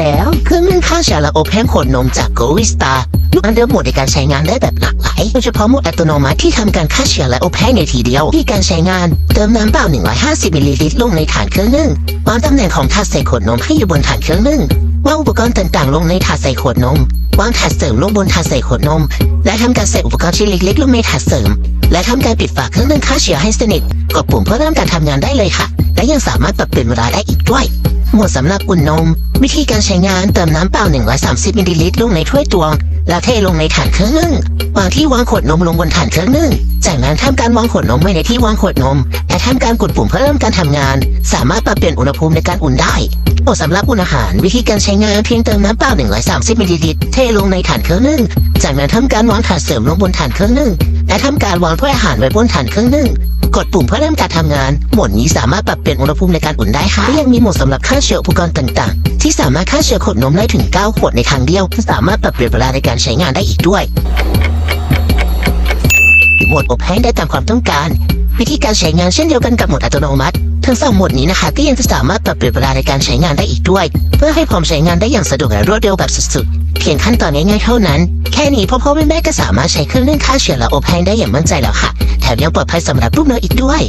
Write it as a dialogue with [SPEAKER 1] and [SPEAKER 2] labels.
[SPEAKER 1] แล้ว เครื่องนึ่งข้าวเชื้อและอบแห้งขวดนมจากโกวิสตาลูกอันเดิมโหมดในการใช้งานได้แบบหลากหลายโดยเฉพาะโหมดอัตโนมัติที่ทำการฆ่าเชื้อและอบแห้งในทีเดียวที่การใช้งาน เติมน้ำเปล่า 150มิลลิลิตรลงในฐานเครื่องนึ่งวางตำแหน่งของถาดใส่ขวดนมให้อยู่บนฐานเครื่องนึ่งวางอุปกรณ์ต่างๆ ลงในถาดใส่ขวดนมวางถาดเสริมลงบนถาดใส่ขวดนม และทำการใส่อุปกรณ์ชิ้นเล็กๆลงในถาดเสริม และทำการปิดฝาเครื่องนึ่งฆ่าเชื้อให้สนิทกดปุ่มเพื่อเริ่มการทำงานได้เลยค่ะ และยังสามารถปรับเปลี่ยนเวลาได้อีกด้วย หมวดสำหรับอุ่นนม วิธีการใช้งานเติมน้ำเปล่า 130มิลลิลิตรลงในถ้วยตวง แล้วเทลงในฐานเครื่องนึ่งวางที่วางขวดนมลงบนฐานเครื่องนึ่ง จากนั้นทำการวางขวดนมไว้ในที่วางขวดนม และทำการกดปุ่มเพื่อเริ่มการทำงาน สามารถปรับเปลี่ยนอุณหภูมิในการอุ่นได้หมวดสำหรับอุ่นอาหาร วิธีการใช้งานเพียงเติมน้ำเปล่า 130มิลลิลิตรเทลงในฐานเครื่องนึ่ง จากนั้นทำการวางถาดเสริมลงบนฐานเครื่องนึ่งและทำการวางถ้วยอาหารไว้บนฐานเครื่องนึ่ง กดปุ่มเพื่อเริ่มการทำงาน โหมดนี้สามารถปรับเปลี่ยนอุณหภูมิในการอุ่นได้ค่ะและยังมีโหมดสำหรับฆ่าเชื้ออุปกรณ์ต่างๆ ที่สามารถฆ่าเชื้อขวดนมได้ถึง 9 ขวดในครั้งเดียว สามารถปรับเปลี่ยนเวลาในการใช้งานได้อีกด้วยโหมดอบแห้งได้ตามความต้องการ วิธีการใช้งานเช่นเดียวกันกับโหมดอัตโนมัติทั้งสองโหมดนี้นะคะก็ยังจะสามารถปรับเปลี่ยนเวลาในการใช้งานได้อีกด้วย เพื่อให้พร้อมใช้งานได้อย่างสะดวกและรวดเร็วแบบสุดๆเพียงขั้นตอนง่ายๆเท่านั้น แค่นี้พ่อพ่อแม่แม่ก็สามารถใช้เครื่องนึ่งฆ่าเชื้อและอบแห้งได้อย่างมั่นใจแล้วค่ะ แถมยังปลอดภัยสำหรับลูกน้อยอีกด้วย